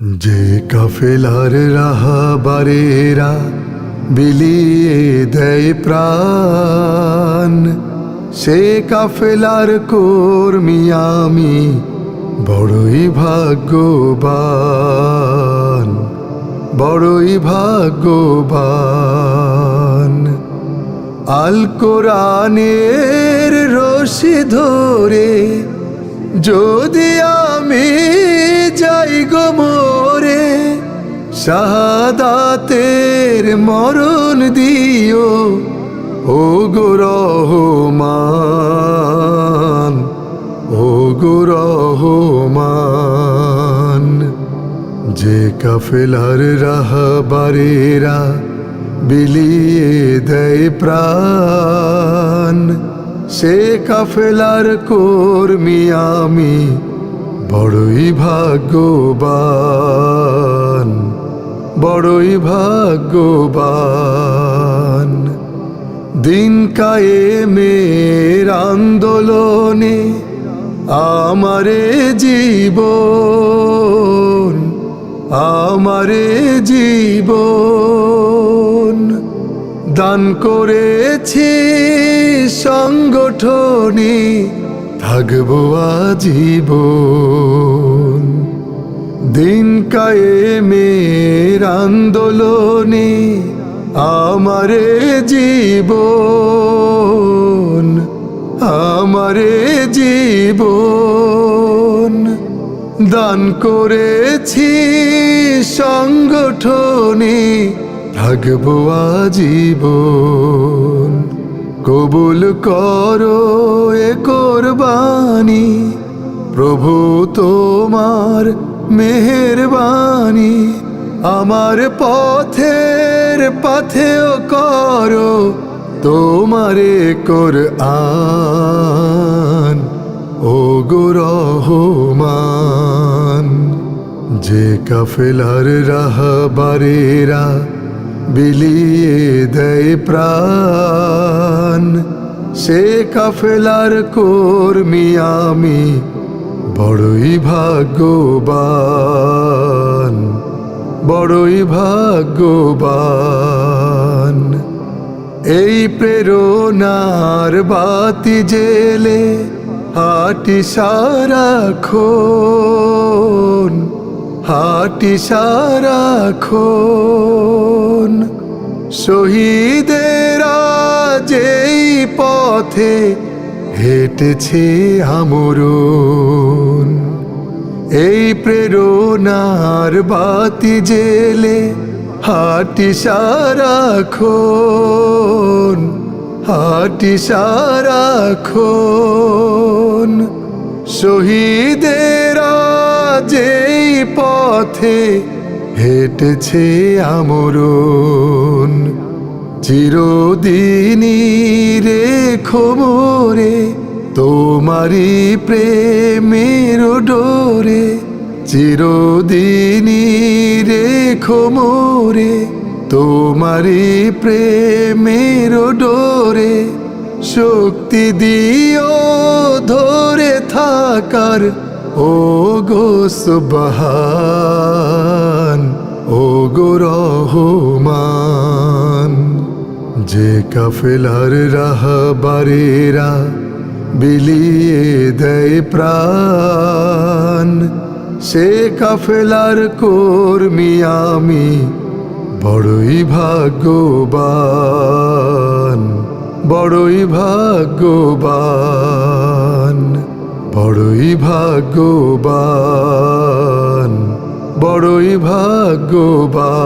যে কাফেলার রাহাবারেরা বিলিয়ে দেয় প্রাণ, সে কাফেলার কর্মী আমি বড়ই ভাগ্যবান বড়ই ভাগ্যবান। আল কোরআনের রশি ধরে যদি আমি শাহাদাতের মরণ দিও ও গো রহমান ও গো রহমান। যে কাফেলার রাহাবারেরা বিলিয়ে দেয় প্রাণ, সে কাফেলার কর্মী আমি বড়ই ভাগ্যবান। বড়ই ভাগ্যবান। দিন কায়েমের আন্দোলনে আমারে জীবন আমারে জীবন। দান করেছি সংগঠনে থাকব আজীবন। দিন কায়েমের আন্দোলনে আমারে জীবন আমারে জীবন দান করেছি সংগঠনে থাকব আজীবন। কবুল করো এ কোরবানি, প্রভু তোমার মেহেরবানি, আমার পথের পথেও করো তোমারে কর আন ও রহমান, যে কাফেলার রাহাবারেরা বিলিয়ে দেয় প্রাণ, সে কাফেলার কর্মী আমি বড়ই ভাগ্যবান বড়ই ভাগ্যবান। এই প্রেরণার বাতি জেলে হাটি সারা সারাক্ষণ, হাটি সারা সারাক্ষণ। শহীদেরা যেই পথে হেঁটেছে আমরণ এই প্রেরণার বাতি জেলে হাটি সারা সারাক্ষণ হাটি সারা সারাক্ষণ শহীদেরা যেই পথে হেঁটেছে আমরণ, চিরদিনই রেখো মোরে তোমারি প্রেমের ডোরে চিরদিনই রেখো মোরে। তোমারি প্রেমের ডোরে শক্তি দিও ধরে থাকার। ও গো সুবহান ও গো রহমান, যে কাফেলার রাহাবারেরা বিলিয়ে দেয় প্রাণ। সে কাফেলার কর্মী আমি, বড়ই ভাগ্যবান বড়ই ভাগ্যবান বড়ই ভাগ্যবান বড়ই ভাগ্যবান।